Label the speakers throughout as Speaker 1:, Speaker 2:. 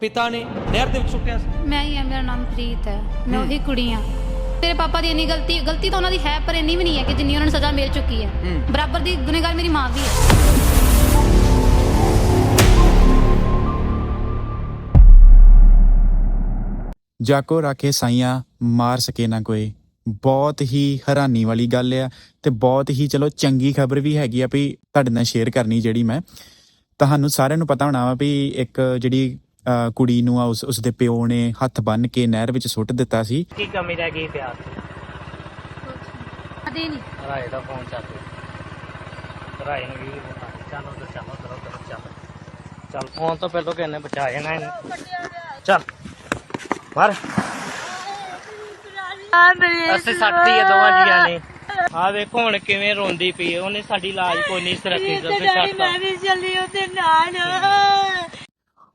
Speaker 1: ਪਿਤਾ ਨੇ ਨਹਿਰ ਦੇ ਵਿੱਚ ਸੁੱਟਿਆ ਸੀ।
Speaker 2: ਮੈਂ ਹੀ ਆ ਮੇਰਾ ਨਾਮ ਪ੍ਰੀਤ ਹੈ। ਮੈਂ ਉਹੀ ਕੁੜੀ ਆ। ਮੇਰੇ ਪਾਪਾ ਦੀ ਇੰਨੀ ਗਲਤੀ ਗਲਤੀ ਤਾਂ ਉਹਨਾਂ ਦੀ ਹੈ ਪਰ ਇੰਨੀ ਵੀ ਨਹੀਂ ਹੈ ਕਿ ਜਿੰਨੀ ਉਹਨਾਂ ਨੂੰ ਸਜ਼ਾ ਮਿਲ ਚੁੱਕੀ ਹੈ। ਬਰਾਬਰ ਦੀ ਗੁਨੇਗਾਰ ਮੇਰੀ ਮਾਂ ਵੀ ਹੈ।
Speaker 3: ਜਾਕੋ ਰਾਖੇ ਸਾਈਆਂ ਮਾਰ ਸਕੇ ਨਾ ਕੋਈ। ਬਹੁਤ ਹੀ ਹੈਰਾਨੀ ਵਾਲੀ ਗੱਲ ਆ ਤੇ ਬਹੁਤ ਹੀ ਚਲੋ ਚੰਗੀ ਖਬਰ ਵੀ ਹੈਗੀ ਆ ਵੀ ਤੁਹਾਡੇ ਨਾਲ ਸ਼ੇਅਰ ਕਰਨੀ ਜਿਹੜੀ ਮੈਂ। ਤੁਹਾਨੂੰ ਸਾਰਿਆਂ ਨੂੰ ਪਤਾ ਹੋਣਾ ਵਾ ਵੀ ਇੱਕ ਜਿਹੜੀ ਕੁੜੀ ਨੂੰ ਆ ਉਸ ਉਸਦੇ ਪਿਓ ਨੇ ਹੱਥ ਬੰਨ ਕੇ ਨਹਿਰ ਵਿੱਚ ਸੁੱਟ ਦਿੱਤਾ ਸੀ।
Speaker 4: ਕੀ ਕਮੀ ਰਹਿ ਗਈ ਪਿਆਰ
Speaker 2: ਅਦੇ ਨਹੀਂ।
Speaker 4: ਰਾਏ ਦਾ ਫੋਨ ਚੱਲ ਰਾਏ ਨੂੰ ਵੀ ਬੁਲਾ ਚੱਲ ਉਧਰ ਚੱਲ ਉਧਰ ਉਧਰ ਚੱਲ। ਚੱਲ ਫੋਨ ਤੋਂ ਪਹਿਲਾਂ ਕਿਹਨੇ ਬਚਾ ਜਾਣਾ ਇਹਨੂੰ। ਚੱਲ ਮਰ ਅਸੀਂ ਸੱਟਦੀ ਹੈ ਦੋਵਾਂ ਜੀਆਂ ਨੇ। ਆ ਵੇਖੋ ਹੁਣ ਕਿਵੇਂ ਰੋਂਦੀ ਪਈ ਹੈ ਉਹਨੇ ਸਾਡੀ ਲਾਜ ਕੋਈ ਨਹੀਂ ਸੁਰੱਖੀ ਜਦੋਂ ਛੱਡਤਾ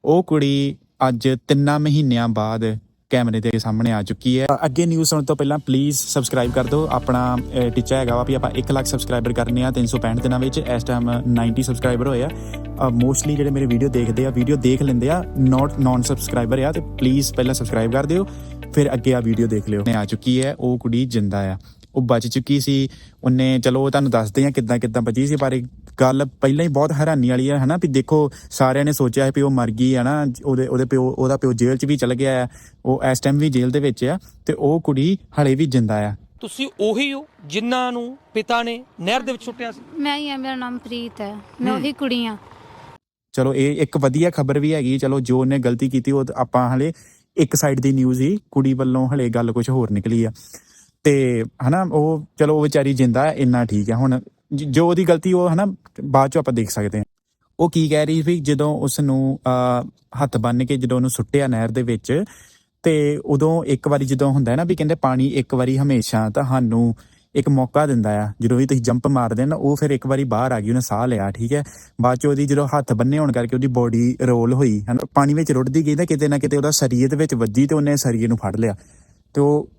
Speaker 3: ਉਹ ਕੁੜੀ ਅੱਜ ਤਿੰਨਾਂ ਮਹੀਨਿਆਂ ਬਾਅਦ ਕੈਮਰੇ ਦੇ ਸਾਹਮਣੇ ਆ ਚੁੱਕੀ ਹੈ। ਅੱਗੇ ਨਿਊਜ਼ ਸੁਣਨ ਤੋਂ ਪਹਿਲਾਂ ਪਲੀਜ਼ ਸਬਸਕ੍ਰਾਈਬ ਕਰ ਦਿਓ। ਆਪਣਾ ਟੀਚਾ ਹੈਗਾ ਵਾ ਵੀ ਆਪਾਂ 1 ਲੱਖ ਸਬਸਕ੍ਰਾਈਬਰ ਕਰਨੇ ਆ 365 ਦਿਨਾਂ ਵਿੱਚ। ਇਸ ਟਾਈਮ 90 ਸਬਸਕ੍ਰਾਈਬਰ ਹੋਏ ਆ। ਮੋਸਟਲੀ ਜਿਹੜੇ ਮੇਰੇ ਵੀਡੀਓ ਦੇਖਦੇ ਆ ਵੀਡੀਓ ਦੇਖ ਲੈਂਦੇ ਆ ਨਾਟ ਨਾਨ ਸਬਸਕ੍ਰਾਈਬਰ ਆ, ਤੇ ਪਲੀਜ਼ ਪਹਿਲਾਂ ਸਬਸਕ੍ਰਾਈਬ ਕਰ ਦਿਓ, ਫਿਰ ਅੱਗੇ ਆ ਵੀਡੀਓ ਦੇਖ ਲਿਓ। ਨੇ ਆ ਚੁੱਕੀ ਹੈ, ਉਹ ਕੁੜੀ ਜਿੰਦਾ ਆ। ਉਹ ਬਚ ਚੁੱਕੀ ਸੀ। ਉਹਨੇ, ਚਲੋ, ਉਹ ਤੁਹਾਨੂੰ ਦੱਸਦੇ ਆ ਕਿੱਦਾਂ ਕਿੱਦਾਂ ਬਚੀ ਸੀ, ਪਰ ਇੱਕ ਗੱਲ ਪਹਿਲਾਂ ਹੀ ਬਹੁਤ ਹੈਰਾਨੀ ਵਾਲੀ ਹੈ ਹਨਾ ਵੀ ਦੇਖੋ ਸਾਰਿਆਂ ਨੇ ਸੋਚਿਆ ਵੀ ਉਹ ਮਰ ਗਈ ਹੈ ਨਾ ਉਹਦੇ ਉਹਦੇ ਪਿਓ ਉਹਦਾ ਪਿਓ ਜੇਲ੍ਹ 'ਚ ਵੀ ਚਲ ਗਿਆ ਹੈ ਉਹ ਇਸ ਟਾਈਮ ਵੀ ਜੇਲ੍ਹ ਦੇ ਵਿੱਚ ਆ ਤੇ ਉਹ ਕੁੜੀ ਹਲੇ ਵੀ ਜਿੰਦਾ ਆ।
Speaker 1: ਤੁਸੀਂ ਉਹੀ ਹੋ ਜਿਨ੍ਹਾਂ ਨੂੰ ਪਿਤਾ ਨੇ ਨਹਿਰ ਦੇ ਵਿੱਚ ਸੁੱਟਿਆ ਸੀ?
Speaker 2: ਮੈਂ ਹੀ ਆ ਮੇਰਾ ਨਾਮ ਪ੍ਰੀਤ ਹੈ ਮੈਂ ਉਹੀ ਕੁੜੀ ਆ
Speaker 3: ਚਲੋ ਇਹ ਇੱਕ ਵਧੀਆ ਖਬਰ ਵੀ ਹੈਗੀ ਚਲੋ ਜੋ ਉਹਨੇ ਗਲਤੀ ਕੀਤੀ ਉਹ ਆਪਾਂ ਹਲੇ ਇੱਕ ਸਾਈਡ ਦੀ ਨਿਊਜ਼ ਹੀ ਕੁੜੀ ਵੱਲੋਂ ਹਲੇ ਗੱਲ ਕੁਝ ਹੋਰ ਨਿਕਲੀ ਆ। ਤੇ ਹਨਾ ਉਹ ਚਲੋ ਉਹ ਵਿਚਾਰੀ ਜਿੰਦਾ ਹੈ ਇੰਨਾ ਠੀਕ ਹੈ ਹੁਣ ਜੋ ਉਹਦੀ ਗਲਤੀ ਉਹ ਹਨਾ, ਬਾਅਦ ਚ ਆਪਾਂ ਦੇਖ ਸਕਦੇ ਹਾਂ। ਉਹ ਕੀ ਕਹਿ ਰਹੀ ਵੀ ਜਦੋਂ ਉਸ ਨੂੰ ਹੱਥ ਬੰਨ ਕੇ ਜਦੋਂ ਉਹਨੂੰ ਸੁੱਟਿਆ ਨਹਿਰ ਦੇ ਵਿੱਚ, ਤੇ ਉਦੋਂ ਇੱਕ ਵਾਰੀ ਜਦੋਂ ਹੁੰਦਾ ਨਾ ਵੀ ਕਹਿੰਦੇ ਪਾਣੀ ਇੱਕ ਵਾਰੀ ਹਮੇਸ਼ਾ ਤਾਂ ਸਾਨੂੰ ਇੱਕ ਮੌਕਾ ਦਿੰਦਾ ਆ, ਜਦੋਂ ਵੀ ਤੁਸੀਂ ਜੰਪ ਮਾਰਦੇ ਨਾ, ਉਹ ਫਿਰ ਇੱਕ ਵਾਰੀ ਬਾਹਰ ਆ ਗਈ, ਉਹਨੇ ਸਾਹ ਲਿਆ, ਠੀਕ ਹੈ। ਬਾਅਦ ਚ ਉਹਦੀ ਜਦੋਂ ਹੱਥ ਬੰਨੇ ਹੋਣ ਕਰਕੇ ਉਹਦੀ ਬੋਡੀ ਰੋਲ ਹੋਈ, ਹਨਾ, ਪਾਣੀ ਵਿੱਚ ਰੁੜਦੀ ਗਈ ਤਾਂ ਕਿਤੇ ਨਾ ਕਿਤੇ ਉਹਦਾ ਸਰੀਰ ਦੇ ਵਿੱਚ ਵੱਜੀ ਤੇ ਉਹਨੇ ਸਰੀਰ ਨੂੰ ਫੜ ਲਿਆ, ਤੇ ਉਹ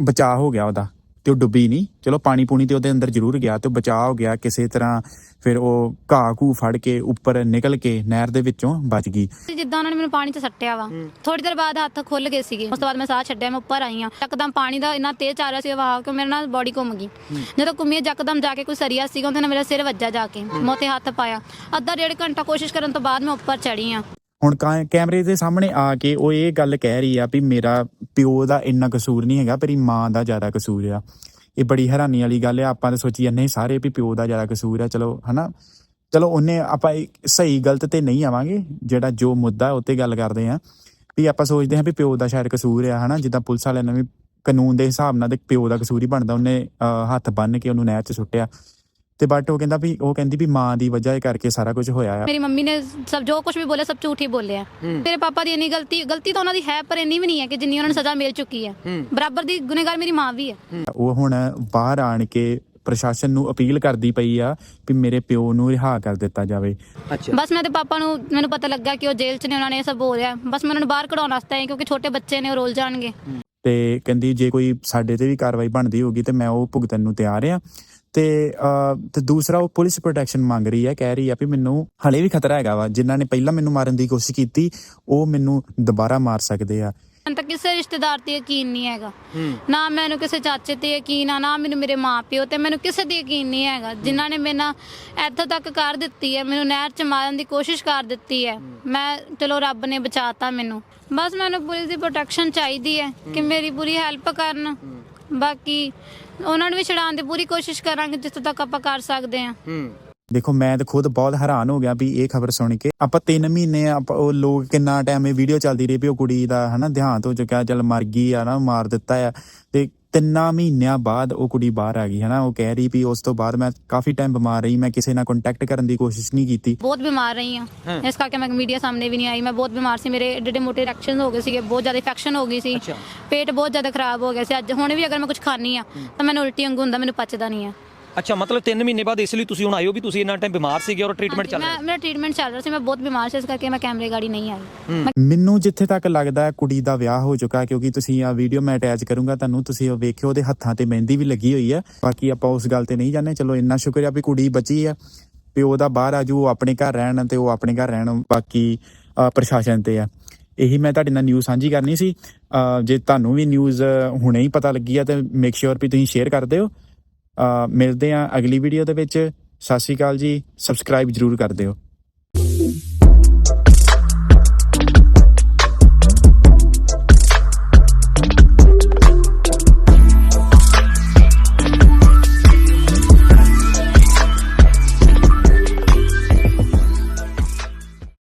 Speaker 3: ਬਚਾਅ ਹੋ ਗਿਆ ਉਹਦਾ। ਤੇ ਉਹ ਡੁੱਬੀ ਨਹੀਂ। ਚਲੋ ਪਾਣੀ ਪੂਣੀ ਤੇ ਉਹਦੇ ਅੰਦਰ ਜ਼ਰੂਰ ਗਿਆ ਤੇ ਬਚਾਅ ਹੋ ਗਿਆ ਕਿਸੇ ਤਰ੍ਹਾਂ ਫਿਰ ਉਹ ਘਾਹ ਘੂ ਫੜ ਕੇ ਉੱਪਰ ਨਿਕਲ ਕੇ ਨਹਿਰ ਦੇ ਵਿੱਚੋਂ ਬਚ ਗਈ।
Speaker 2: ਜਿੱਦਾਂ ਉਹਨਾਂ ਨੇ ਮੈਨੂੰ ਪਾਣੀ 'ਚ ਸੱਟਿਆ ਵਾ। ਥੋੜੀ ਦੇਰ ਬਾਅਦ ਹੱਥ ਖੁੱਲ ਗਏ ਸੀਗੇ। ਉਸ ਤੋਂ ਬਾਅਦ ਮੈਂ ਸਾਹ ਛੱਡਿਆ ਮੈਂ ਉੱਪਰ ਆਈ ਆ ਇੱਕਦਮ ਪਾਣੀ ਦਾ ਇੰਨਾ ਤੇਜ਼ ਆ ਰਿਹਾ ਸੀ ਵਹਾਅ ਕਿ ਮੇਰੇ ਨਾਲ ਬੋਡੀ ਘੁੰਮ ਗਈ। ਜਦੋਂ ਘੁੰਮੀ ਯਕਦਮ ਜਾ ਕੇ ਕੋਈ ਸਰੀਆ ਸੀਗਾ ਉਹਦੇ ਨਾਲ ਮੇਰਾ ਸਿਰ ਵੱਜਾ ਜਾ ਕੇ। ਮੋਂ ਤੇ ਹੱਥ ਪਾਇਆ। ਅੱਧਾ ਡੇਢ ਘੰਟਾ ਕੋਸ਼ਿਸ਼ ਕਰਨ ਤੋਂ ਬਾਅਦ ਮੈਂ ਉੱਪਰ ਚੜੀ ਆ
Speaker 3: ਹੁਣ ਕਾ- ਕੈਮਰੇ ਦੇ ਸਾਹਮਣੇ ਆ ਕੇ ਉਹ ਇਹ ਗੱਲ ਕਹਿ ਰਹੀ ਆ ਵੀ ਮੇਰਾ ਪਿਓ ਦਾ ਇੰਨਾ ਕਸੂਰ ਨਹੀਂ ਹੈਗਾ, ਮੇਰੀ ਮਾਂ ਦਾ ਜ਼ਿਆਦਾ ਕਸੂਰ ਆ। ਇਹ ਬੜੀ ਹੈਰਾਨੀ ਵਾਲੀ ਗੱਲ ਆ, ਆਪਾਂ ਤਾਂ ਸੋਚੀ ਜਾਂਦੇ ਸਾਰੇ ਵੀ ਪਿਓ ਦਾ ਜ਼ਿਆਦਾ ਕਸੂਰ ਆ, ਚਲੋ, ਹਨਾ? ਚਲੋ, ਉਹਨੇ ਆਪਾਂ ਸਹੀ ਗਲਤ ਤੇ ਨਹੀਂ ਆਵਾਂਗੇ, ਜਿਹੜਾ ਜੋ ਮੁੱਦਾ ਉੱਤੇ ਗੱਲ ਕਰਦੇ ਆ, ਵੀ ਆਪਾਂ ਸੋਚਦੇ ਹਾਂ ਵੀ ਪਿਓ ਦਾ ਸ਼ਾਇਦ ਕਸੂਰ ਆ, ਹਨਾ? ਜਿੱਦਾਂ ਪੁਲਿਸ ਵਾਲਿਆਂ ਨੇ ਵੀ ਕਾਨੂੰਨ ਦੇ ਹਿਸਾਬ ਨਾਲ ਤੇ ਪਿਓ ਦਾ ਕਸੂਰ ਹੀ ਬਣਦਾ, ਉਹਨੇ ਹੱਥ ਬੰਨ ਕੇ ਉਹਨੂੰ ਨਹਿਰ 'ਚ ਸੁੱਟਿਆ। ਤੇ ਬਟ ਉਹ ਕਹਿੰਦਾ ਵੀ ਉਹ ਕਹਿੰਦੀ ਵੀ ਮਾਂ ਦੀ ਵਜ੍ਹਾ ਕਰਕੇ ਸਾਰਾ ਕੁਝ ਹੋਇਆ ਆ।
Speaker 2: ਮੇਰੀ ਮੰਮੀ ਨੇ ਸਭ ਜੋ ਕੁਝ ਵੀ ਬੋਲਿਆ ਸਭ ਝੂਠ ਹੀ ਬੋਲਿਆ। ਮੇਰੇ ਪਾਪਾ ਦੀ ਇੰਨੀ ਗਲਤੀ ਗਲਤੀ ਤਾਂ ਉਹਨਾਂ ਦੀ ਹੈ ਪਰ ਇੰਨੀ ਵੀ ਨਹੀਂ ਹੈ ਕਿ ਜਿੰਨੀ ਉਹਨਾਂ ਨੂੰ ਸਜ਼ਾ ਮਿਲ ਚੁੱਕੀ ਹੈ। ਬਰਾਬਰ ਦੀ ਗੁਨੇਗਾਰ ਮੇਰੀ ਮਾਂ ਵੀ ਹੈ।
Speaker 3: ਉਹ ਹੁਣ ਬਾਹਰ ਆਣ ਕੇ ਪ੍ਰਸ਼ਾਸਨ ਨੂੰ ਅਪੀਲ ਕਰਦੀ ਪਈ ਆ ਵੀ ਮੇਰੇ ਪਿਓ ਨੂੰ ਰਿਹਾ ਕਰ ਦਿੱਤਾ ਜਾਵੇ।
Speaker 1: ਅੱਛਾ।
Speaker 2: ਬਸ ਮੈਂ ਤੇ ਪਾਪਾ ਨੂੰ ਮੈਨੂੰ ਪਤਾ ਲੱਗਾ ਕਿ ਉਹ ਜੇਲ੍ਹ 'ਚ ਨੇ ਉਹਨਾਂ ਨੇ ਇਹ ਸਭ ਬੋਲਿਆ ਬਸ ਮੈਂ ਉਹਨਾਂ ਨੂੰ ਬਾਹਰ ਕਢਾਉਣ ਵਾਸਤੇ ਆਈ ਕਿਉਂਕਿ ਛੋਟੇ ਬੱਚੇ ਨੇ ਉਹ ਰੋਲ ਜਾਣਗੇ।
Speaker 3: ਤੇ ਕਹਿੰਦੀ ਜੇ ਕੋਈ ਸਾਡੇ ਤੇ ਵੀ ਕਾਰਵਾਈ ਬਣਦੀ ਹੋਗੀ ਤੇ ਮੈਂ ਉਹ ਭੁਗਤਣ ਨੂੰ ਤਿਆਰ ਆ। ਤੇ ਤੇ ਦੂਸਰਾ ਉਹ ਪੁਲਿਸ ਪ੍ਰੋਟੈਕਸ਼ਨ ਮੰਗ ਰਹੀ ਹੈ ਕਹਿ ਰਹੀ ਆ ਵੀ ਮੈਨੂੰ ਹਲੇ ਵੀ ਖਤਰਾ ਹੈਗਾ ਵਾ। ਜਿਨ੍ਹਾਂ ਨੇ ਪਹਿਲਾਂ ਮੈਨੂੰ ਮਾਰਨ ਦੀ ਕੋਸ਼ਿਸ਼ ਕੀਤੀ ਉਹ ਮੈਨੂੰ ਦੁਬਾਰਾ ਮਾਰ ਸਕਦੇ ਆ।
Speaker 2: ਮੈਨੂੰ ਤਾਂ ਕਿਸੇ ਰਿਸ਼ਤੇਦਾਰ ਤੇ ਯਕੀਨ ਨਹੀਂ ਹੈਗਾ। ਨਾ ਮੈਨੂੰ ਕਿਸੇ ਚਾਚੇ ਤੇ ਯਕੀਨ ਆ ਨਾ ਮੈਨੂੰ ਮੇਰੇ ਮਾਪਿਓ ਤੇ ਮੈਨੂੰ ਕਿਸੇ ਤੇ ਯਕੀਨ ਨਹੀਂ ਹੈਗਾ। ਜਿਨ੍ਹਾਂ ਨੇ ਮੇਰੇ ਨਾਲ ਇੱਥੋਂ ਤੱਕ ਕਰ ਦਿੱਤੀ ਹੈ ਮੈਨੂੰ ਨਹਿਰ ਚ ਮਾਰਨ ਦੀ ਕੋਸ਼ਿਸ਼ ਕਰ ਦਿੱਤੀ ਹੈ। ਮੈਂ ਚਲੋ ਰੱਬ ਨੇ ਬਚਾਤਾ ਮੈਨੂੰ। ਬਸ ਮੈਨੂੰ ਪੁਲਿਸ ਦੀ ਪ੍ਰੋਟੈਕਸ਼ਨ ਚਾਹੀਦੀ ਹੈ ਕਿ ਮੇਰੀ ਪੂਰੀ ਹੈਲਪ ਕਰਨ। ਬਾਕੀ ਉਹਨਾਂ ਨੂੰ ਵੀ ਛਡਾਉਣ ਦੀ ਪੂਰੀ ਕੋਸ਼ਿਸ਼ ਕਰਾਂਗੇ ਜਿੱਥੋਂ ਤੱਕ ਆਪਾਂ ਕਰ ਸਕਦੇ ਹਾਂ।
Speaker 1: ਹੂੰ।
Speaker 3: ਦੇਖੋ ਮੈਂ ਤਾਂ ਖੁਦ ਬਹੁਤ ਹੈਰਾਨ ਹੋ ਗਿਆ ਵੀ ਇਹ ਖਬਰ ਸੁਣ ਕੇ। ਆਪਾਂ 3 ਮਹੀਨੇ ਆਪਾਂ ਉਹ ਲੋਕ ਕਿੰਨਾ ਟਾਈਮ ਇਹ ਵੀਡੀਓ ਚੱਲਦੀ ਰਹੀ ਵੀ ਉਹ ਕੁੜੀ ਦਾ ਹਨਾ ਦੇਹਾਂਤ ਹੋ ਚੁੱਕਿਆ ਚੱਲ ਮਰ ਗਈ ਆ ਨਾ ਮਾਰ ਦਿੱਤਾ ਆ। ਤੇ ਤਿੰਨਾਂ ਮਹੀਨਿਆਂ ਬਾਅਦ ਉਹ ਕੁੜੀ ਬਾਹਰ ਆ ਗਈ ਹਨਾ? ਉਹ ਕਹਿ ਰਹੀ ਵੀ ਉਸ ਤੋਂ ਬਾਅਦ ਮੈਂ ਕਾਫੀ ਟਾਈਮ ਬਿਮਾਰ ਰਹੀ ਮੈਂ ਕਿਸੇ ਨਾਲ ਕੰਟੈਕਟ ਕਰਨ ਦੀ ਕੋਸ਼ਿਸ਼ ਨਹੀਂ ਕੀਤੀ।
Speaker 2: ਬਹੁਤ ਬਿਮਾਰ ਰਹੀ ਹਾਂ। ਇਸ ਕਰਕੇ ਮੈਂ ਮੀਡੀਆ ਸਾਹਮਣੇ ਵੀ ਨਹੀਂ ਆਈ। ਮੈਂ ਬਹੁਤ ਬਿਮਾਰ ਸੀ। ਮੇਰੇ ਏਡੇ ਏਡੇ ਮੋਟੇ ਰਿਐਕਸ਼ਨ ਹੋ ਗਏ ਸੀਗੇ। ਬਹੁਤ ਜ਼ਿਆਦਾ ਇਨਫੈਕਸ਼ਨ ਹੋ ਗਈ ਸੀ। ਪੇਟ ਬਹੁਤ ਜ਼ਿਆਦਾ ਖਰਾਬ ਹੋ ਗਿਆ ਸੀ। ਅੱਜ ਹੁਣ ਵੀ ਅਗਰ ਮੈਂ ਕੁਝ ਖਾਣੀ ਆ ਤਾਂ ਮੈਨੂੰ ਉਲਟੀ ਵਾਂਗੂ ਹੁੰਦਾ ਮੈਨੂੰ ਪਚਦਾ ਨਹੀਂ ਆ
Speaker 1: ਅੱਛਾ ਮਤਲਬ 3 ਮਹੀਨੇ ਬਾਅਦ ਇਸ ਲਈ ਤੁਸੀਂ ਹੁਣ ਆਏ ਹੋ ਵੀ ਤੁਸੀਂ ਇੰਨਾ ਟਾਈਮ ਬਿਮਾਰ ਸੀਗੇ ਔਰ ਟ੍ਰੀਟਮੈਂਟ ਚੱਲ
Speaker 2: ਮੈਂ
Speaker 1: ਰਿਹਾ।
Speaker 2: ਮੇਰਾ ਟ੍ਰੀਟਮੈਂਟ ਚੱਲ ਰਿਹਾ ਸੀ ਮੈਂ ਬਹੁਤ ਬਿਮਾਰ ਸੀ ਇਸ ਕਰਕੇ ਮੈਂ ਕੈਮਰੇ ਗਾੜੀ ਨਹੀਂ ਆਈ।
Speaker 3: ਮੈਨੂੰ ਜਿੱਥੇ ਤੱਕ ਲੱਗਦਾ ਹੈ ਕੁੜੀ ਦਾ ਵਿਆਹ ਹੋ ਚੁੱਕਾ ਕਿਉਂਕਿ ਤੁਸੀਂ ਆ ਵੀਡੀਓ ਮੈਂ ਅਟੈਚ ਕਰੂੰਗਾ ਤੁਹਾਨੂੰ ਤੁਸੀਂ ਉਹ ਵੇਖਿਓ ਉਹਦੇ ਹੱਥਾਂ ਤੇ ਮਹਿੰਦੀ ਵੀ ਲੱਗੀ ਹੋਈ ਹੈ। ਬਾਕੀ ਆਪਾਂ ਉਸ ਗੱਲ ਤੇ ਨਹੀਂ ਜਾਣੇ ਚਲੋ ਇੰਨਾ ਸ਼ੁਕਰ ਆ ਵੀ ਕੁੜੀ ਬਚੀ ਆ ਪਿਓ ਦਾ ਬਾਹਰ ਆਜੂ ਉਹ ਆਪਣੇ ਘਰ ਰਹਿਣ ਤੇ ਉਹ ਆਪਣੇ ਘਰ ਰਹਿਣ ਬਾਕੀ ਪ੍ਰਸ਼ਾਸਨ ਤੇ ਆ ਇਹੀ ਮੈਂ ਤੁਹਾਡੇ ਨਾਲ ਨਿਊਜ਼ ਸਾਂਝੀ ਕਰਨੀ ਸੀ। ਜੇ ਤੁਹਾਨੂੰ ਵੀ ਨਿਊਜ਼ ਹੁਣੇ ਹੀ ਪਤਾ ਲੱਗੀ ਆ ਤੇ ਮੇਕ ਸ਼ੋਰ ਵੀ ਤੁਸੀਂ ਸ਼ੇਅਰ ਕਰ ਦਿਓ। ਅਹ ਮਿਲਦੇ ਆ ਅਗਲੀ ਵੀਡੀਓ ਦੇ ਵਿੱਚ। ਸਤਿ ਸ਼੍ਰੀ ਅਕਾਲ ਜੀ। ਸਬਸਕ੍ਰਾਈਬ ਜਰੂਰ ਕਰ ਦਿਓ।